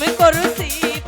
প্রেম করছি।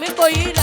ওরে প্রেম